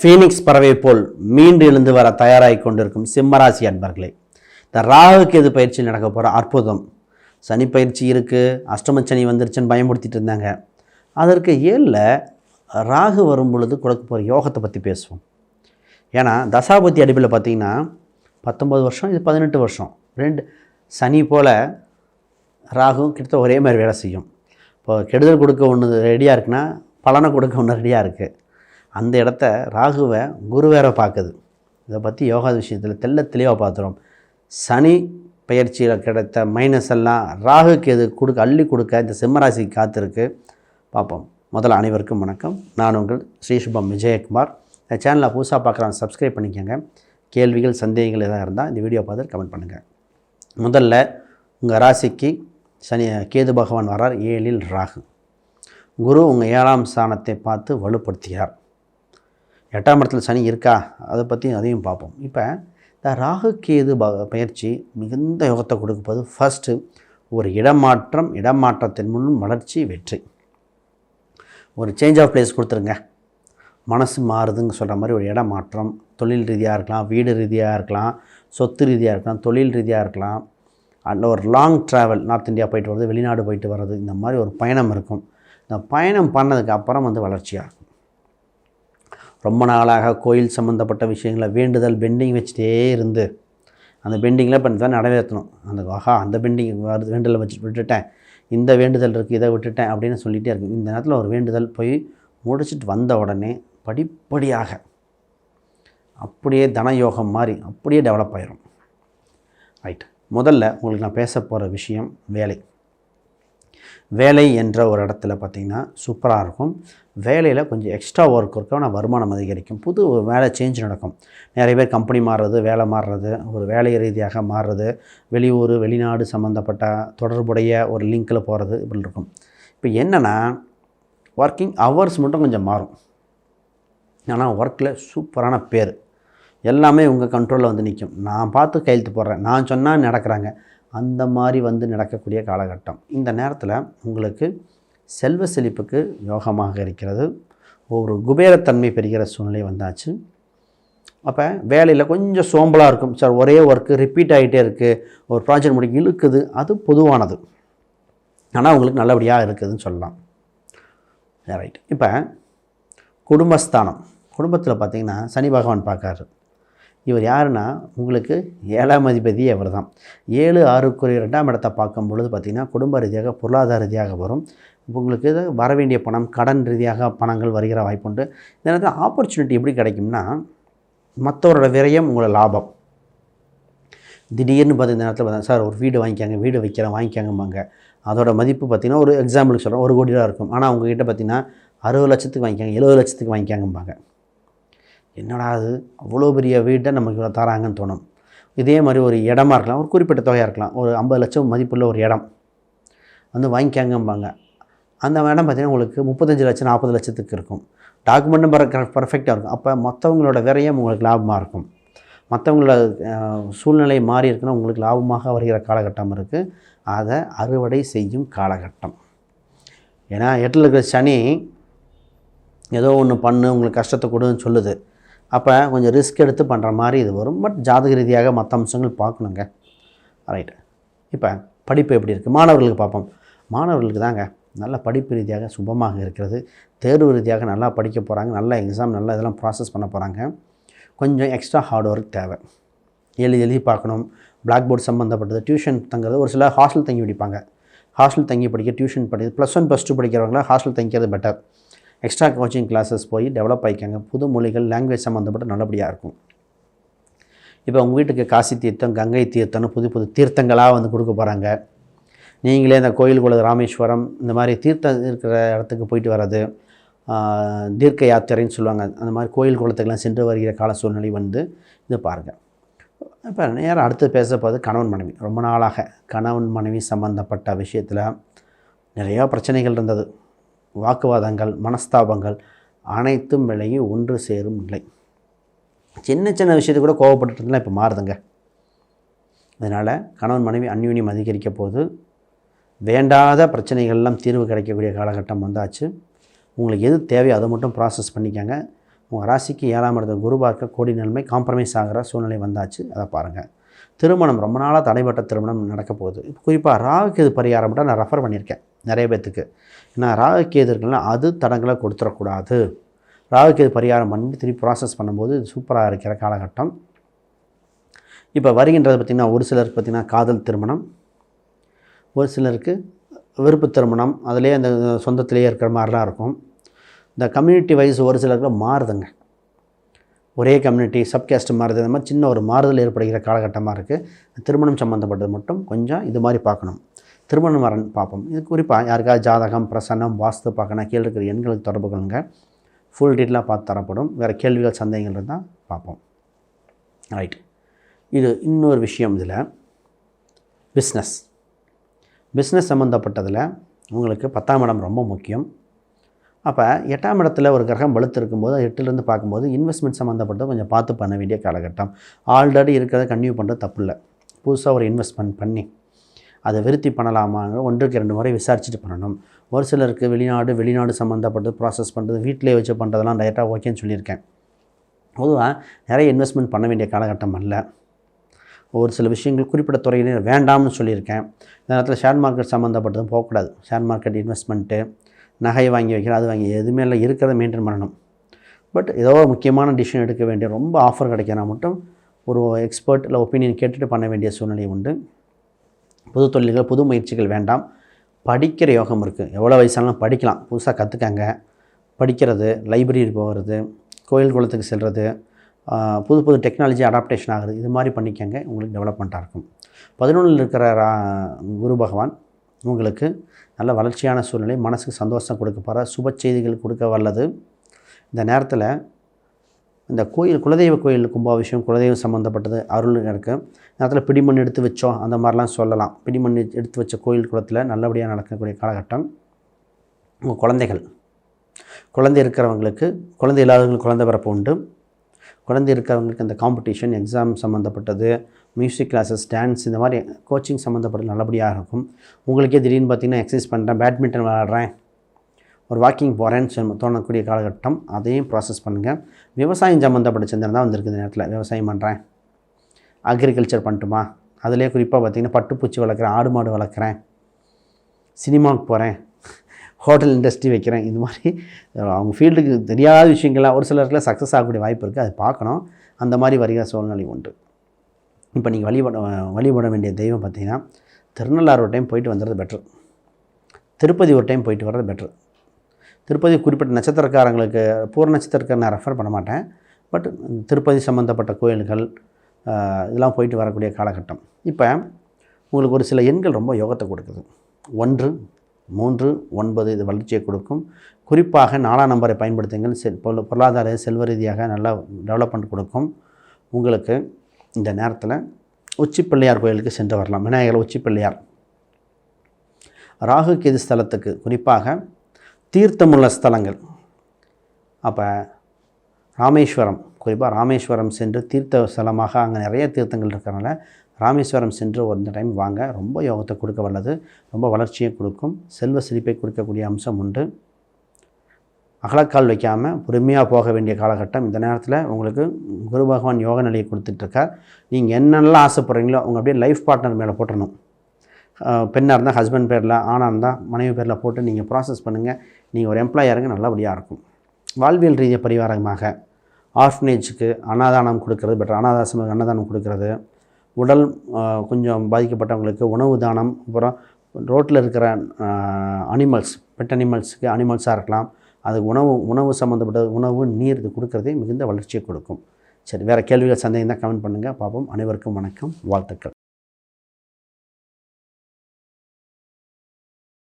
Phoenix பறவை போல் மீண்டு எழுந்து வர தயாராகி கொண்டிருக்கும் சிம்மராசி அன்பர்களே இந்த ராகுக்கு எது பயிற்சி நடக்க போகிற அற்புதம். சனி பயிற்சி இருக்குது அஷ்டம சனி வந்துருச்சுன்னு பயமுறுத்திட்டு இருந்தாங்க. அதற்கு ஏழில் ராகு வரும் பொழுது கொடுக்க போகிற யோகத்தை பற்றி பேசுவோம். ஏன்னா தசாபதி அடிப்பில் பார்த்தீங்கன்னா பத்தொம்பது வருஷம் இது பதினெட்டு வருஷம். ரெண்டு சனி போல் ராகும் கிட்டத்தட்ட ஒரே மாதிரி வேலை செய்யும். இப்போ கெடுதல் கொடுக்க ஒன்று ரெடியாக இருக்குன்னா பலனை கொடுக்க ஒன்று ரெடியாக இருக்குது அந்த இடத்த ராகுவை குரு வேற பார்க்குது. இதை பற்றி யோகா விஷயத்தில் தெள்ள தெளிவாக பார்த்துரும் சனி பயிற்சியில் கிடைத்த மைனஸ் எல்லாம் ராகுக்கு எது கொடுக்க அள்ளி கொடுக்க இந்த சிம்மராசிக்கு காத்திருக்கு. பார்ப்போம். முதல்ல அனைவருக்கும் வணக்கம். நான் உங்கள் ஸ்ரீ சுபம் விஜயகுமார். இந்த சேனலை புதுசாக பார்க்குறாங்க சப்ஸ்கிரைப் பண்ணிக்கோங்க. கேள்விகள் சந்தேகங்கள் எதாவது இருந்தால் இந்த வீடியோ பார்த்து கமெண்ட் பண்ணுங்கள் முதல்ல உங்கள் ராசிக்கு சனி கேது பகவான் வரார் ஏழில் ராகு. குரு உங்கள் ஏழாம் ஸ்தானத்தை பார்த்து வலுப்படுத்துகிறார். எட்டாம் இடத்துல சனி இருக்கா? அதை பற்றி அதையும் பார்ப்போம். இப்போ இந்த ராகு கேது ப பயிற்சி மிகுந்த யோகத்தை கொடுக்கும்போது ஃபஸ்ட்டு ஒரு இடமாற்றம் இடமாற்றத்தின் முன் வளர்ச்சி வெற்றி. ஒரு சேஞ்ச் ஆஃப் பிளேஸ் கொடுத்துருங்க. மனசு மாறுதுங்க சொல்கிற மாதிரி ஒரு இடமாற்றம். தொழில் ரீதியாக இருக்கலாம் வீடு ரீதியாக இருக்கலாம் சொத்து ரீதியாக இருக்கலாம் தொழில் ரீதியாக இருக்கலாம். அல்ல ஒரு லாங் ட்ராவல் நார்த் இந்தியா போயிட்டு வர்றது வெளிநாடு போயிட்டு வர்றது இந்த மாதிரி ஒரு பயணம் இருக்கும். இந்த பயணம் பண்ணதுக்கு அப்புறம் வந்து வளர்ச்சியாக இருக்கும். ரொம்ப நாளாக கோயில் சம்மந்தப்பட்ட விஷயங்களை வேண்டுதல் பெண்டிங் வச்சுட்டே இருந்து அந்த பெண்டிங்கில் இப்போ தான் நிறைவேற்றணும் அந்த ஆஹா அந்த பெண்டிங் வருது வேண்டுதலை வச்சு விட்டுட்டேன் இந்த வேண்டுதல் இருக்குது இதை விட்டுட்டேன் அப்படின்னு சொல்லிகிட்டே இருக்கு. இந்த நேரத்தில் ஒரு வேண்டுதல் போய் முடிச்சிட்டு வந்த உடனே படிப்படியாக அப்படியே தனயோகம் மாதிரி அப்படியே டெவலப் ஆயிரும். ரைட் முதல்ல உங்களுக்கு நான் பேச போகிற விஷயம் வேலை. வேலை என்ற ஒரு இடத்துல பார்த்திங்கன்னா சூப்பராக இருக்கும். வேலையில் கொஞ்சம் எக்ஸ்ட்ரா ஒர்க் இருக்கும் ஆனால் வருமானம் அதிகரிக்கும். புது வேலை சேஞ்ச் நடக்கும். நிறைய பேர் கம்பெனி மாறுறது வேலை மாறுறது ஒரு வேலை ரீதியாக மாறுறது வெளியூர் வெளிநாடு சம்மந்தப்பட்ட தொடர்புடைய ஒரு லிங்க்கில் போகிறது இப்படி இருக்கும். இப்போ என்னென்னா ஒர்க்கிங் ஹவர்ஸ் மட்டும் கொஞ்சம் மாறும். ஆனால் ஒர்க்கில் சூப்பரான பேர். எல்லாமே உங்கள் கண்ட்ரோலில் வந்து நிற்கும் நான் பார்த்து கையெழுத்து போடுறேன். நான் சொன்னால் நடக்கிறாங்க. அந்த மாதிரி வந்து நடக்கக்கூடிய காலகட்டம். இந்த நேரத்தில் உங்களுக்கு செல்வ செழிப்புக்கு யோகமாக இருக்கிறது. ஒரு குபேரத்தன்மை பெறுகிற சூழ்நிலை வந்தாச்சு. அப்போ வேலையில் கொஞ்சம் சோம்பலாக இருக்கும். சார் ஒரே ஒர்க்கு ரிப்பீட் ஆகிட்டே இருக்குது ஒரு ப்ராஜெக்ட் முடிக்க இழுக்குது. அது பொதுவானது. ஆனால் உங்களுக்கு நல்லபடியாக இருக்குதுன்னு சொல்லலாம். ரைட் இப்போ குடும்பஸ்தானம். குடும்பத்தில் பார்த்தீங்கன்னா சனி பகவான் பார்க்காரு. இவர் யாருன்னா உங்களுக்கு ஏழாம் அதிபதி இவர் தான் ஏழு ஆறுக்குரிய ரெண்டாம் இடத்தை பார்க்கும் பொழுது பார்த்திங்கன்னா குடும்ப ரீதியாக பொருளாதார ரீதியாக வரும். உங்களுக்கு வர வேண்டிய பணம் கடன் ரீதியாக பணங்கள் வருகிற வாய்ப்புண்டு இந்த நேரத்தில் ஆப்பர்ச்சுனிட்டி எப்படி கிடைக்கும்னா மற்றவரோட விரயம் உங்களோட லாபம். திடீர்னு பார்த்து இந்த நேரத்தில் பார்த்தா சார் ஒரு வீடு வாங்கிக்காங்க வீடு வைக்கிறேன் வாங்கிக்காங்கம்பாங்க. அதோட மதிப்பு பார்த்திங்கன்னா ஒரு எக்ஸாம்பிளுக்கு சொல்கிறேன் ஒரு கோடி ரூபா இருக்கும். ஆனால் உங்ககிட்ட பார்த்திங்கன்னா அறுபது லட்சத்துக்கு வாங்கிக்காங்க எழுபது லட்சத்துக்கு வாங்கிக்காங்கம்பாங்க. என்னடா அது? அவ்வளோ பெரிய வீட்டை நமக்கு இவ்வளோ தராங்கன்னு தோணும். இதே மாதிரி ஒரு இடமா இருக்கலாம். ஒரு குறிப்பிட்ட தொகையாக இருக்கலாம். ஒரு ஐம்பது லட்சம் மதிப்புள்ள ஒரு இடம். வந்து வாங்கிக்காங்கம்பாங்க. அந்த இடம் பார்த்திங்கன்னா உங்களுக்கு முப்பத்தஞ்சு லட்சம் நாற்பது லட்சத்துக்கு இருக்கும். டாக்குமெண்ட்டும் பர பர்ஃபெக்டாக இருக்கும். அப்போ மற்றவங்களோட விரையும் உங்களுக்கு லாபமாக இருக்கும். மற்றவங்களோட சூழ்நிலை மாறி இருக்குன்னா உங்களுக்கு லாபமாக வருகிற காலகட்டம் இருக்குது அதை அறுவடை செய்யும் காலகட்டம். ஏன்னா எட்டில் இருக்கிற சனி ஏதோ ஒன்று பண்ணு உங்களுக்கு கஷ்டத்தை கொடுன்னு சொல்லுது. அப்போ கொஞ்சம் ரிஸ்க் எடுத்து பண்ணுற மாதிரி இது வரும். பட் ஜாதக ரீதியாக மற்ற அம்சங்கள் பார்க்கணுங்க. ரைட் இப்போ படிப்பு எப்படி இருக்குது மாணவர்களுக்கு பார்ப்போம். மாணவர்களுக்கு தாங்க நல்ல படிப்பு ரீதியாக சுபமாக இருக்கிறது. தேர்வு ரீதியாக நல்லா படிக்க போகிறாங்க நல்ல எக்ஸாம் நல்லா இதெல்லாம் ப்ராசஸ் பண்ண போகிறாங்க கொஞ்சம் எக்ஸ்ட்ரா ஹார்ட் ஒர்க் தேவை. எழுதி எழுதி பார்க்கணும். பிளாக் போர்டு சம்மந்தப்பட்டது டியூஷன் தங்குறது. ஒரு சில ஹாஸ்டல் தங்கி படிப்பாங்க. ஹாஸ்டல் தங்கி படிக்க டியூஷன் படிக்க ப்ளஸ் ஒன் ப்ளஸ் டூ படிக்கிறவங்களாம் ஹாஸ்டல் தங்கிக்கிறது பெட்டர் எக்ஸ்ட்ரா கோச்சிங் கிளாஸஸ் போய் டெவலப் ஆகிக்காங்க புது மொழிகள் லாங்குவேஜ் சம்மந்தப்பட்ட நல்லபடியாக இருக்கும். இப்போ உங்கள் வீட்டுக்கு காசி தீர்த்தம் கங்கை தீர்த்தம்னு புது புது தீர்த்தங்களாக வந்து கொடுக்க போகிறாங்க நீங்களே இந்த கோயில் குளது ராமேஸ்வரம் இந்த மாதிரி தீர்த்தம் இருக்கிற இடத்துக்கு போயிட்டு வர்றது தீர்க்க யாத்திரைன்னு சொல்லுவாங்க. அந்த மாதிரி கோயில் குளத்துக்கெல்லாம் சென்று வருகிற கால சூழ்நிலை வந்து இதை பாருங்கள் இப்போ நேரம் அடுத்து பேச போகிறது கணவன் மனைவி. ரொம்ப நாளாக கணவன் மனைவி சம்மந்தப்பட்ட விஷயத்தில் நிறையா பிரச்சனைகள் இருந்தது. வாக்குவாதங்கள் மனஸ்தாபங்கள் அனைத்தும் விலகி ஒன்று சேரும் நிலை. சின்ன சின்ன விஷயத்துக்கு கூட கோவப்பட்டுட்டு இருந்தால் இப்போ மாறுதுங்க. அதனால் கணவன் மனைவி அந்யூன்யம் அதிகரிக்க போது வேண்டாத பிரச்சனைகள்லாம் தீர்வு கிடைக்கக்கூடிய காலகட்டம் வந்தாச்சு. உங்களுக்கு எது தேவையோ அதை மட்டும் ப்ராசஸ் பண்ணிக்கோங்க. உங்கள் ராசிக்கு ஏழாம் இடத்துல குரு பார்க்க கோடி நன்மை காம்ப்ரமைஸ் ஆகிற சூழ்நிலை வந்தாச்சு. அதை பாருங்கள் திருமணம் ரொம்ப நாளாக தடைப்பட்ட திருமணம் நடக்க போகுது. இப்போ குறிப்பாக ராகுகேது பரிகாரம் மட்டும் நான் ரெஃபர் பண்ணியிருக்கேன். நிறைய பேர்த்துக்கு ஏன்னா ராகுகேது இருக்குன்னா அது தடங்களை கொடுத்துடக்கூடாது. ராகுகேது பரிகாரம் பண்ணி திருப்பி ப்ராசஸ் பண்ணும்போது இது சூப்பராக இருக்கிற காலகட்டம். இப்போ வருகின்றது பார்த்திங்கன்னா ஒரு சிலருக்கு பார்த்திங்கன்னா காதல் திருமணம். ஒரு சிலருக்கு விருப்பு திருமணம். அதிலே அந்த சொந்தத்திலேயே இருக்கிற மாதிரிலாம் இருக்கும். இந்த கம்யூனிட்டி வைஸ் ஒரு சிலருக்கு மாறுதுங்க. ஒரே கம்யூனிட்டி சப்கேஸ்ட் மாறுது. இந்த மாதிரி சின்ன ஒரு மாறுதல் ஏற்படுகிற காலகட்டமாக இருக்குது திருமணம் சம்மந்தப்பட்டது மட்டும் கொஞ்சம் இது மாதிரி பார்க்கணும். திருமணமரன் பார்ப்போம் இது குறிப்பாக யாருக்காவது ஜாதகம் பிரசன்னம் வாஸ்து பார்க்கணும் கீழே இருக்கிற எண்களுக்கு தொடர்பு கொள்ளுங்க. ஃபுல் டீட்டெயிலாக பார்த்து தரப்படும். வேறு கேள்விகள் சந்தேகங்கள் இருந்தால் பார்ப்போம். ரைட் இது இன்னொரு விஷயம் இதில். பிஸ்னஸ் பிஸ்னஸ் சம்மந்தப்பட்டதில் உங்களுக்கு பத்தாம் இடம் ரொம்ப முக்கியம். அப்போ எட்டாம் இடத்துல ஒரு கிரகம் வலுத்து இருக்கும்போது எட்டுலேருந்து பார்க்கும்போது இன்வெஸ்ட்மெண்ட் சம்மந்தப்பட்டது கொஞ்சம் பார்த்து பண்ண வேண்டிய காலகட்டம். ஆல்ரெடி இருக்கிறத கன்டினியூ பண்ணுறது தப்பு இல்லை. புதுசாக ஒரு இன்வெஸ்ட்மெண்ட் பண்ணி அதை விருத்தி பண்ணலாமா? ஒன்றுக்கு ரெண்டு முறை விசாரிச்சுட்டு பண்ணணும். ஒரு சிலருக்கு வெளிநாடு வெளிநாடு சம்மந்தப்பட்டு ப்ராசஸ் பண்ணுறது வீட்டிலே வச்சு பண்ணுறதெல்லாம் டைரெக்டாக ஓகேன்னு சொல்லியிருக்கேன். பொதுவாக நிறைய இன்வெஸ்ட்மெண்ட் பண்ண வேண்டிய காலகட்டம் அல்ல. ஒரு சில விஷயங்கள் குறிப்பிட்ட துறையினர் வேண்டாம்னு சொல்லியிருக்கேன். இந்த நேரத்தில் ஷேர் மார்க்கெட் சம்மந்தப்பட்டதும் போகக்கூடாது. ஷேர் மார்க்கெட் இன்வெஸ்ட்மெண்ட்டு நகை வாங்கி வைக்கிற அது வாங்கி எதுவுமே இல்லை இருக்கிறத மெயின்டைன் பண்ணணும். பட் ஏதோ ஒரு முக்கியமான டிசிஷன் எடுக்க வேண்டிய ரொம்ப ஆஃபர் கிடைக்கினா மட்டும் ஒரு எக்ஸ்பர்ட் இல்லை ஒப்பீனியன் கேட்டுட்டு பண்ண வேண்டிய சூழ்நிலை உண்டு. புது தொழில்கள் புது முயற்சிகள் வேண்டாம். படிக்கிற யோகம் இருக்குது எவ்வளோ வயசானாலும் படிக்கலாம். புதுசாக கற்றுக்கங்க படிக்கிறது லைப்ரரி போகிறது கோயில் குளத்துக்கு செல்வது புது புது டெக்னாலஜி அடாப்டேஷன் ஆகுது இது மாதிரி பண்ணிக்கங்க. உங்களுக்கு டெவலப்மெண்ட்டாக இருக்கும். பதினொன்றில் இருக்கிற ரா குரு பகவான் உங்களுக்கு நல்ல வளர்ச்சியான சூழ்நிலை மனசுக்கு சந்தோஷம் கொடுக்க போகிற சுப செய்திகள் கொடுக்க வல்லது. இந்த நேரத்தில் இந்த கோயில் குலதெய்வ கோயில் கும்பாபிஷேகம் குலதெய்வம் சம்மந்தப்பட்டது அருள் இருக்குது நேரத்தில் பிடிமண் எடுத்து வச்சோம் அந்த மாதிரிலாம் சொல்லலாம். பிடிமண் எடுத்து வச்ச கோயில் குளத்தில் நல்லபடியாக நடக்கக்கூடிய காலகட்டம் உங்கள் குழந்தைகள். குழந்தை இருக்கிறவங்களுக்கு குழந்தை இல்லாதவங்களுக்கு குழந்தை பிறப்பு உண்டு. குழந்தை இருக்கிறவங்களுக்கு இந்த காம்படிஷன் எக்ஸாம் சம்மந்தப்பட்டது மியூசிக் கிளாஸஸ் டான்ஸ் இந்த மாதிரி கோச்சிங் சம்மந்தப்பட்டது நல்லபடியாக இருக்கும். உங்களுக்கே திடீர்னு பார்த்தீங்கன்னா எக்ஸசைஸ் பண்ணுறேன் பேட்மிண்டன் விளாட்றேன் ஒரு வாக்கிங் போகிறேன்னு தோணக்கூடிய காலகட்டம் அதையும் ப்ராசஸ் பண்ணுங்கள் விவசாயம் சம்மந்தப்பட்ட சிந்தனை தான் வந்திருக்கு இந்த நேரத்தில். விவசாயம் பண்ணுறேன் அக்ரிகல்ச்சர் பண்ணட்டுமா? அதிலே குறிப்பாக பார்த்தீங்கன்னா பட்டுப்பூச்சி வளர்க்குறேன் ஆடு மாடு வளர்க்குறேன். சினிமாவுக்கு போகிறேன் ஹோட்டல் இண்டஸ்ட்ரி வைக்கிறேன். இது மாதிரி அவங்க ஃபீல்டுக்கு தெரியாத விஷயங்கள்லாம் ஒரு சிலருக்குலாம் சக்ஸஸ் ஆகக்கூடிய வாய்ப்பு இருக்குது அதை பார்க்கணும். அந்த மாதிரி வருகிற சூழ்நிலை உண்டு. இப்போ நீங்கள் வழிபட வழிபட வேண்டிய தெய்வம் பார்த்தீங்கன்னா திருநள்ளாறு ஒரு டைம் போயிட்டு வந்துடுறது பெட்ரு திருப்பதி ஒரு டைம் போயிட்டு வர்றது பெட்ரு திருப்பதி குறிப்பிட்ட நட்சத்திரக்காரங்களுக்கு பூர்ண நட்சத்திரக்கார நான் ரெஃபர் பண்ண மாட்டேன். பட் திருப்பதி சம்மந்தப்பட்ட கோயில்கள் இதெல்லாம் போயிட்டு வரக்கூடிய காலகட்டம். இப்போ உங்களுக்கு ஒரு சில எண்கள் ரொம்ப யோகத்தை கொடுக்குது. ஒன்று மூன்று ஒன்பது இது வளர்ச்சியை கொடுக்கும். குறிப்பாக நாலாம் நம்பரை பயன்படுத்துங்கள். செல் பொருள் பொருளாதார செல்வ ரீதியாக நல்லா டெவலப்மெண்ட் கொடுக்கும். உங்களுக்கு இந்த நேரத்தில் உச்சி பிள்ளையார் கோயிலுக்கு சென்று வரலாம். விநாயகர் உச்சிப்பிள்ளையார். ராகு கேது ஸ்தலத்துக்கு குறிப்பாக தீர்த்தமுள்ள ஸ்தலங்கள். அப்போ ராமேஸ்வரம் குறிப்பாக ராமேஸ்வரம் சென்று தீர்த்த ஸ்தலமாக அங்கே நிறைய தீர்த்தங்கள் இருக்கிறனால ராமேஸ்வரம் சென்று ஒரு டைம் வாங்க. ரொம்ப யோகத்தை கொடுக்க வல்லது. ரொம்ப வளர்ச்சியை கொடுக்கும். செல்வ செழிப்பை கொடுக்கக்கூடிய அம்சம் உண்டு. அகலக்கால் வைக்காமல் பொறுமையாக போக வேண்டிய காலகட்டம். இந்த நேரத்தில் உங்களுக்கு குரு பகவான் யோக நிலையை கொடுத்துட்ருக்கார். நீங்கள் என்னென்னலாம் ஆசைப்படுறீங்களோ அவங்க அப்படியே லைஃப் பார்ட்னர் மேலே போட்டணும். பெண்ணாக இருந்தால் ஹஸ்பண்ட் பேரில் ஆணாக இருந்தால் மனைவி பேரில் போட்டு நீங்கள் ப்ராசஸ் பண்ணுங்கள் நீங்கள் ஒரு எம்ப்ளாயருங்க நல்லபடியாக இருக்கும். வாழ்வியல் ரீதிய பரிவாரமாக ஆர்ஃபனேஜுக்கு அன்னதானம் கொடுக்கறது பெட்டர் அனாதாசம் அன்னதானம் கொடுக்கறது. உடல் கொஞ்சம் பாதிக்கப்பட்டவங்களுக்கு உணவு தானம் அப்புறம் ரோட்டில் இருக்கிற அனிமல்ஸ் பெட் அனிமல்ஸுக்கு அனிமல்ஸாக இருக்கலாம். அது உணவு உணவு சம்மந்தப்பட்ட உணவு நீர் இது கொடுக்கறதே மிகுந்த வளர்ச்சியை கொடுக்கும். சரி வேறு கேள்விகள் சந்தேகம் தான் கமெண்ட் பண்ணுங்கள் பார்ப்போம். அனைவருக்கும் வணக்கம். வாழ்த்துக்கள்.